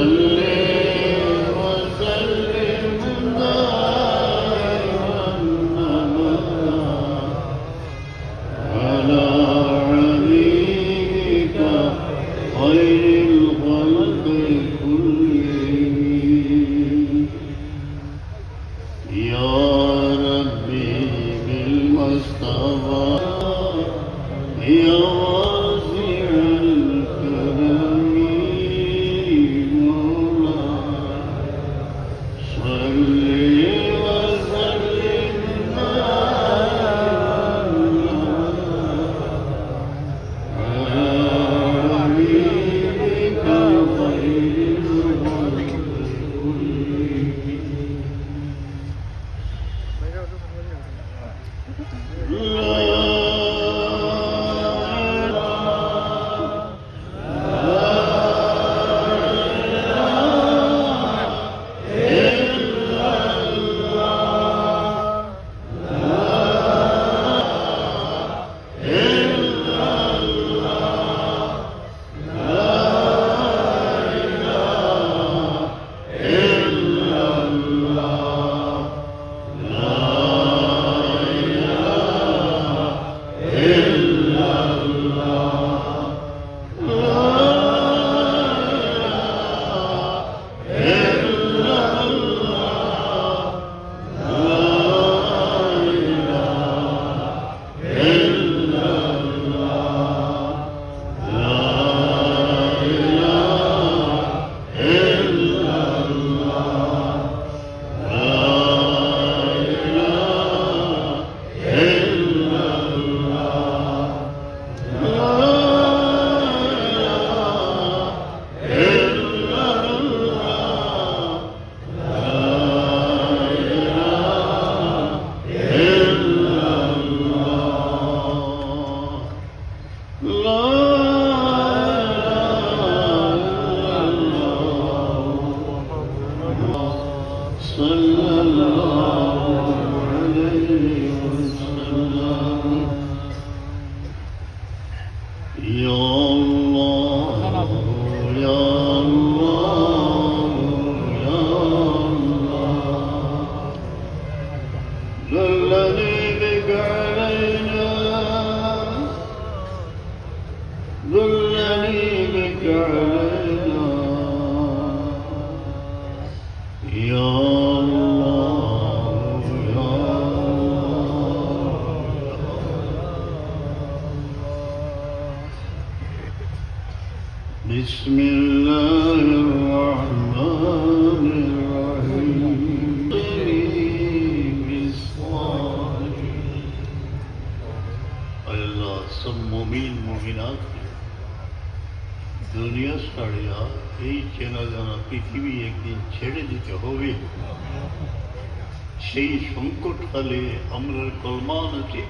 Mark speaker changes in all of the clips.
Speaker 1: Amen. دلني بك علينا. دلني بك علينا. يا الله يا الله. بسم الله আল্লাহ সব মমিন মমিনাতকে দুনিয়া ছাড়িয়া এই চেনা জানা পৃথিবী একদিন ছেড়ে দিতে হবে সেই সংকটকালে আমরা কলমা নসিব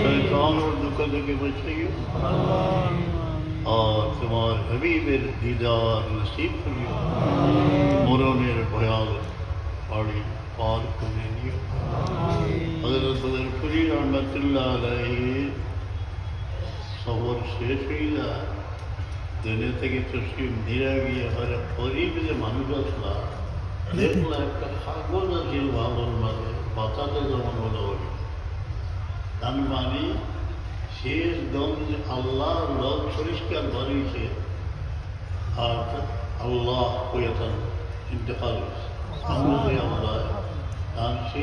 Speaker 1: শয়তানোর দুঃখ থেকে বাঁচাইও আর তোমার হবিবের দিদার নসিব করিও মরণের ভয়াল বাড়ি পার করে নিও হজরত বদরপুরি রহমতুল্লাহ আলাইহি সবর শেষ হয়ে যায় দুনিয়া থেকে তসলিম নিরা গিয়ে হয় গরিব যে মানুষ আসলা দেখলা একটা কাগজ আছে ভালোর মাঝে বাঁচাতে যেমন হলো আমি মানি শেষ দম যে আল্লাহ লোক পরিষ্কার বাড়িয়েছে আর আল্লাহ কয়েছেন ইন্তেকাল হয়েছে আমরা যে আমরা আর সে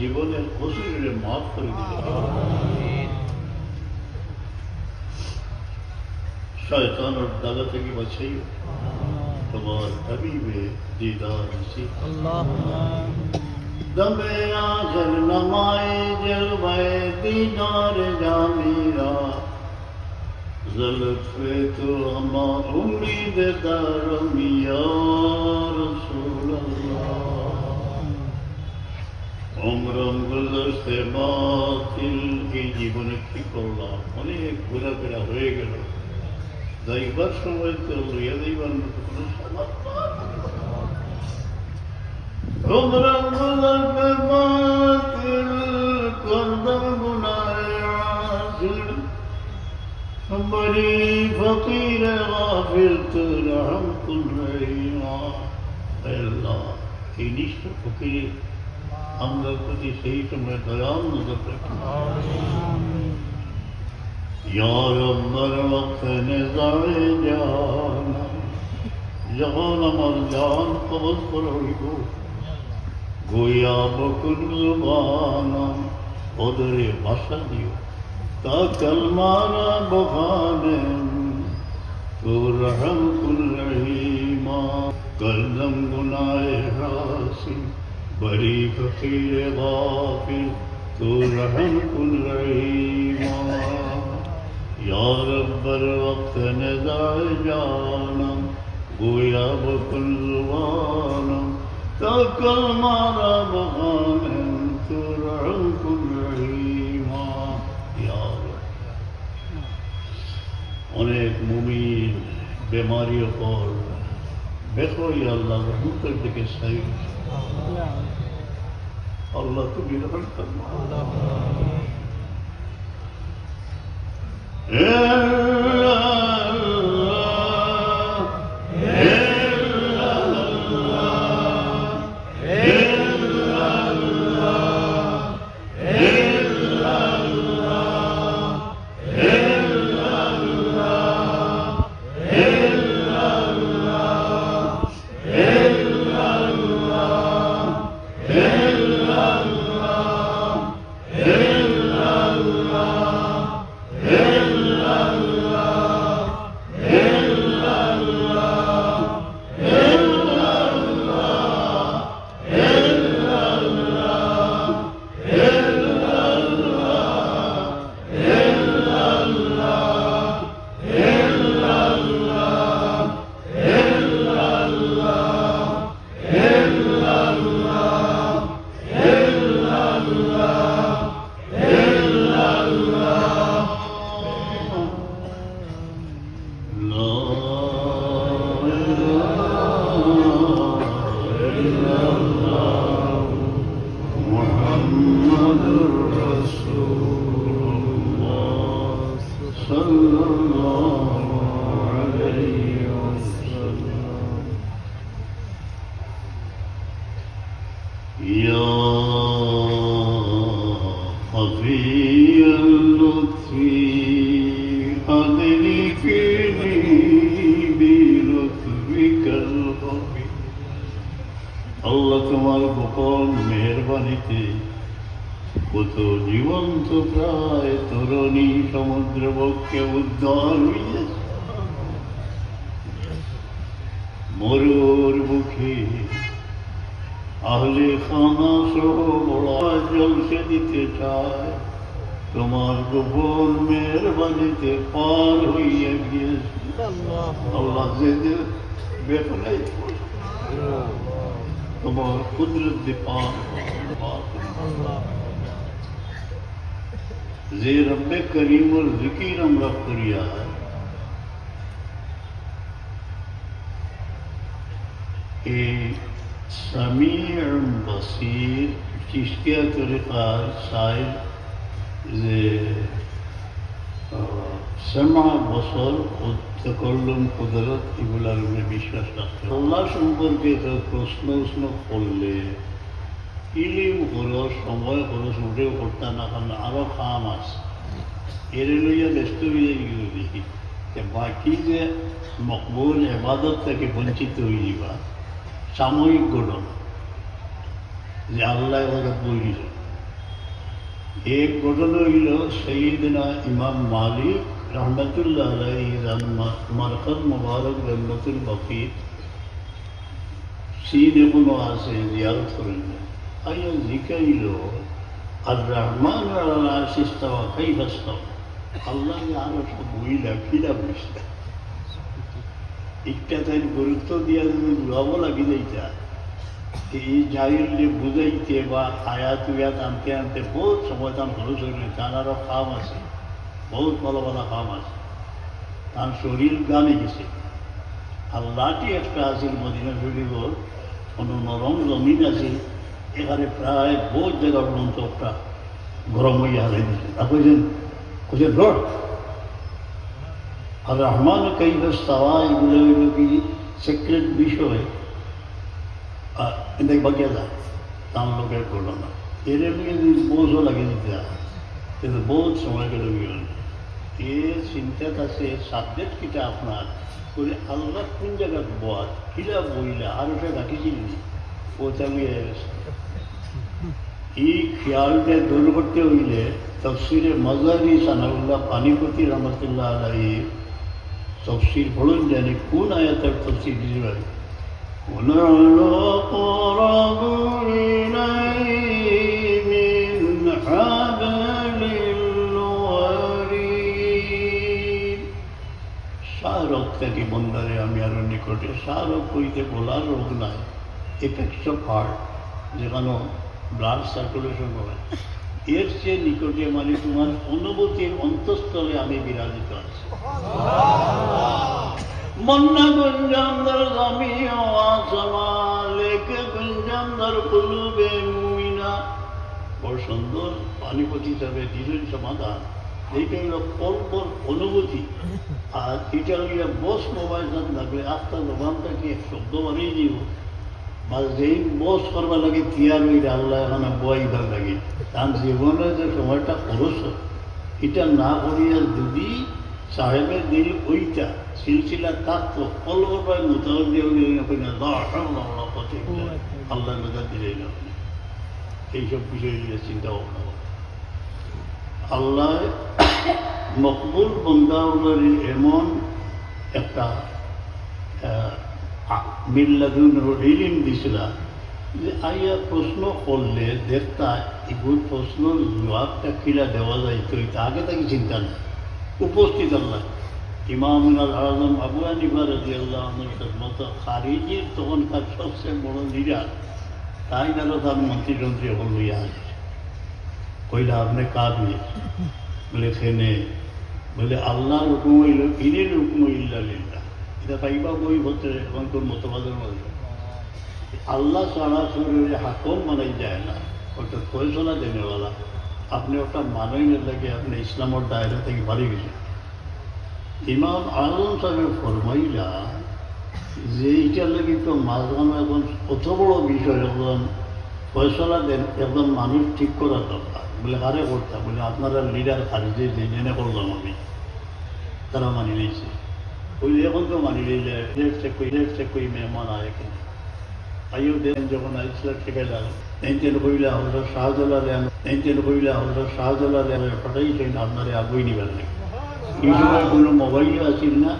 Speaker 1: জীবনের কসুরে মাফ করে দিতে শয়তানোর দাদা থেকে বাছাই তোমার হাবিবে দিদার দমে আগল নমায় জলবায় দিদার জামিরা। জলফে তো আমার উম্মিদ দার অমরম গুলদস্তে বাতিল এই জীবনে কি করলাম? অনেক ঘোরাফেরা হয়ে গেল। যাইবার সময় তো লইয়া যাইবার মতো কোনো সমাজ অমরম গুলদস্তে বাতিল করদম গুনায়া আমারি ফকির গাফিল তু রহম কুল এই ফকির ہم لوگ کی صحیح تو میں دیام نظر رکھوں۔ یار مر وقت نظر جانا جہان مر جان قبض پر ہوئی گو گویا بکن زبانا ادھر بسا دیو۔ تا کلمانا بخانے تو رحم کل رحیمہ۔ کلم گناہ راسی بری فقیر غافر تو رحم کن رحیم یا رب الوقت نزع جانا گویا بکل زبانا تکل مارا بغانا تو رحم کن رحیم یا رب۔ انہیں ایک ممیر بیماری اپار دیکھو یہ اللہ رحمت کر دے کے صحیح আল্লাহ তুমি রহম করো يا প্রায় তরণী সমুদ্র বক্ষে উদ্ধার মরুর মুখে আহলে খানা সহ বড় জলসে দিতে চায়। তোমার গোপন মেহরবানিতে পার হইয়া গিয়েছে। আল্লাহ যে তোমার কুদরত দিয়ে পার পার যে রব্বে করিমর জিকির আমরা করিয়া এই সামির বসির চিস্তিয়া তরিকার সাহেব যে সেমা বছর তকল্লম কুদরত এগুলার উপরে বিশ্বাস রাখতে হবে। আল্লাহ সম্পর্কে কেউ প্রশ্ন উষ্ণ করলে ইলিম হলো সময় খরচ উঠেও করতে না, কারণ আরও কাম আছে। এর লইয়া ব্যস্ত হয়ে গেল দেখি। যে বাকি যে মকবুল এবাদত থেকে বঞ্চিত হয়ে যাবা সাময়িক ঘটনা। যে আল্লাহ এবাদত বইল এক ঘটনা হইল সঈদনা ইমাম মালিক রহমতুল্লাহ আলাই মারফত মুবারক রহমতুল বকির। সিন এখনও আছে, জিয়ারত করেন আইয়া জিকাইল আর রহমান আল্লাহ সিস্তাওয়া খাই বাস্তব আল্লাহ আরও সব বইলা ফিরা বসতা একটা তাই গুরুত্ব দিয়া যদি লব লাগি যাইতা এই জাহিরলে বুঝাইতে বা আয়াত উয়াত আনতে আনতে বহুত সময় তার খরচ হইলে তার আরও কাম আছে বহুত ভালো ভালো কাম আছে তার শরীর গানে গেছে আল্লাহটি একটা আছিল মদিনা শরীফ কোনো নরম জমিন আছে এখানে প্রায় বহুত জায়গা পর্যন্ত একটা গরম হইয়া হারাই দিছে তা কইছেন কইছেন রড, আর রহমান কৈবস্তাওয়া এগুলো হইল কি সিক্রেট বিষয়। এদের বাকিয়া যায়, তার লোকের করল না এর এমনি বোঝও লাগে দিতে কিন্তু বহুত সময় গেল এ চিন্তাত আছে সাবজেক্ট কিটা আপনার করে আল্লাহ কোন জায়গায় বল কিলা বইলা, আর ওটা রাখিছিল নি ও গেছে এই খেয়ালটা দূর করতে হইলে তফসিরে মজারি সানাউল্লাহ পানিপতি রহমতুল্লাহ আলাই তফসির পড়ুন জানি কোন আয়াতের তফসির দিতে ونقرب إليه من حبل الوريد শাহরুখ থেকে বন্দারে আমি আরো নিকটে শাহরুখ হইতে বলার রোগ নাই এফেক্টস অফ হার্ট যেখানে ব্লাড সার্কুলেশন হয় এর চেয়ে নিকটে মানে তোমার অনুভূতির অন্তঃস্থলে আমি বিরাজিত আছি। মন্না গুঞ্জান্দর জমি আসমা লেকে গুঞ্জান্দর কুলুবে মুমিনা। বড় সুন্দর পানিপতি হিসাবে দিলেন সমাধান। এইটা হলো পরপর অনুভূতি। আর এটা হইয়া বস মোবাইল থাকলে আপনার জবান থেকে শব্দ বানিয়ে দিব বা যেই বস করবার লাগে তিয়ার হইলে আল্লাহ এখানে বইবার লাগে। তার জীবনে যে সময়টা খরচ এটা না করিয়া যদি সাহেবের দিল ওইটা সিলসিলা থাকতো কলবার মোতাবদ্দি আল্লাহ মেজার দিলেই না। এইসব বিষয় নিয়ে চিন্তা ভাবনা। আল্লাহ মকবুল বন্দাউলের এমন একটা মিল্লাদুন ইলিম দিছিল, যে আইয়া প্রশ্ন করলে দেখতা এগুলো প্রশ্ন জবাবটা কিলা দেওয়া যায় তো আগে থেকে চিন্তা নেই, উপস্থিত আল্লাহ। ইমাম আল আজম আবু আনিফা রাজি আল্লাহ মতো খারিজির তখনকার সবচেয়ে বড় লিডার তাই গেল তার মন্ত্রী টন্ত্রী এখন লইয়া আসে। কইলা, আপনি কাবি বলে খেনে বলে, আল্লাহর হুকুম ইনের হুকুম ইল্লা হচ্ছে এবং তোর মতবাদের মধ্যে। আল্লাহ ছাড়া শরীরে হাকম মানাই যায় না। ওটা ফয়সলা দেনেওয়ালা আপনি ওটা মানাইনের লাগে আপনি ইসলামের দায়রা থেকে বাড়ি গেছেন ইমাম আলম সাহেব ফরমাইলা যে এইটার লাগে তো মাঝখানে এখন কত বড় বিষয় এখন ফয়সলা দেন, একদম মানুষ ঠিক করার দরকার। বলে, আরে করতাম বলে, আপনারা লিডার খারিজে জেনে করলাম আমি, তারা মানি নিয়েছে। ওই এখন তো মানি নিলে ডেট চেক করি ডেট চেক করি মেহমান আয় কেন আইও দেন যখন আইসলা ঠেকেলাম এনতেন কইলা হজরত শাহজালাল এনতেন কইলা হজরত শাহজালাল পাঠাইছেন আপনারা আগুই নিবেন না এই সময় কোনো মোবাইলও আসিল না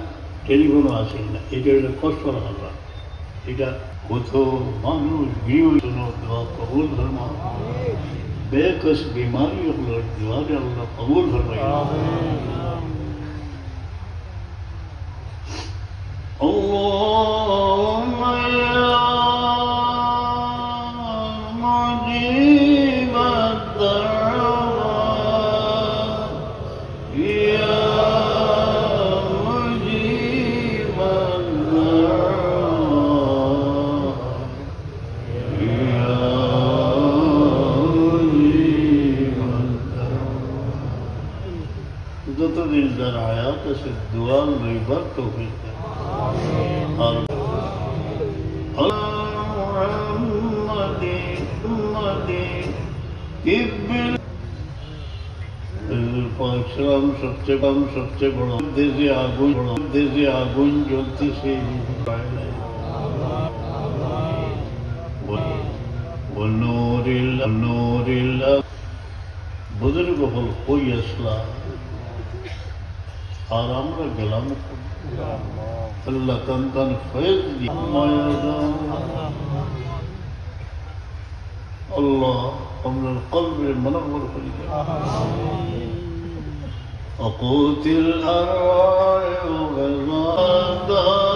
Speaker 1: টেলিফোনও আসিল না এটা হলো কষ্ট আল্লাহ এটা কত মানুষ বিয়ে দোয়া কবুল ধর্ম বেকস বিমারি হলো দোয়ারে আল্লাহ কবুল ধর্ম اللهم يا مجيب الدعوات يا مجيب الدعوات يا مجيب الدعوات যতদিন যার আয়াত আছে দোয়া লইবার তৌফিক পরশুরাম সবচেয়ে কম সবচেয়ে বড় দেশে আগুন দেশে আগুন জ্বলতে সেই বুজুর্গ হল কই আসলা আর আমরা গেলাম আল্লাহ তান তান ফয়েজ দি আল্লাহ আমরা কলবে মনোবর করি أقوت الأرواح وغزا